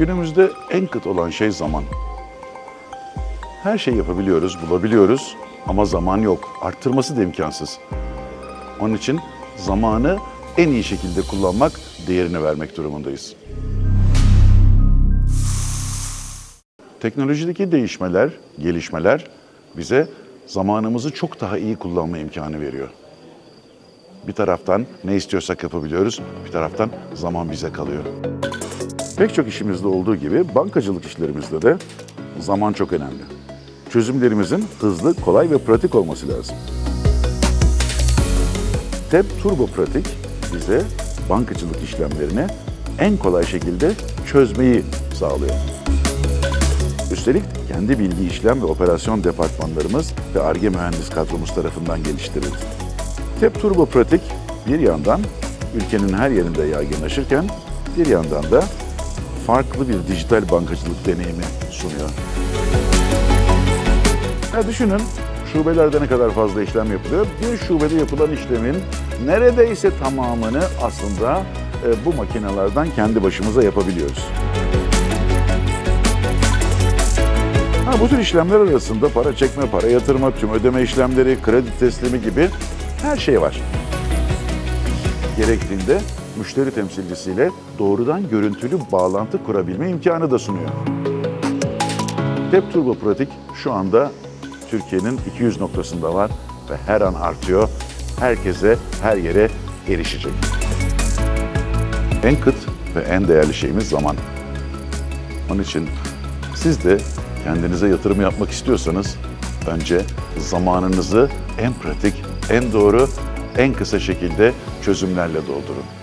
Günümüzde en kıt olan şey zaman. Her şeyi yapabiliyoruz, bulabiliyoruz ama zaman yok. Arttırması da imkansız. Onun için zamanı en iyi şekilde kullanmak, değerini vermek durumundayız. Teknolojideki değişmeler, gelişmeler bize zamanımızı çok daha iyi kullanma imkanı veriyor. Bir taraftan ne istiyorsak yapabiliyoruz, bir taraftan zaman bize kalıyor. Pek çok işimizde olduğu gibi bankacılık işlerimizde de zaman çok önemli. Çözümlerimizin hızlı, kolay ve pratik olması lazım. TEP Turbo Pratik bize bankacılık işlemlerini en kolay şekilde çözmeyi sağlıyor. Üstelik kendi bilgi işlem ve operasyon departmanlarımız ve ARGE mühendis kadromuz tarafından geliştirildi. TEP Turbo Pratik bir yandan ülkenin her yerinde yaygınlaşırken bir yandan da farklı bir dijital bankacılık deneyimi sunuyor. Ya düşünün şubelerde ne kadar fazla işlem yapılıyor. Bir şubede yapılan işlemin neredeyse tamamını aslında e, bu makinelerden kendi başımıza yapabiliyoruz. Ha, bu tür işlemler arasında para çekme, para yatırma, tüm ödeme işlemleri, kredi teslimi gibi her şey var. Gerektiğinde müşteri temsilcisiyle doğrudan görüntülü bağlantı kurabilme imkanı da sunuyor. TEP Turbo Pratik şu anda Türkiye'nin 200 noktasında var ve her an artıyor. Herkese, her yere erişecek. En kıt ve en değerli şeyimiz zaman. Onun için siz de kendinize yatırım yapmak istiyorsanız önce zamanınızı en pratik, en doğru, en kısa şekilde çözümlerle doldurun.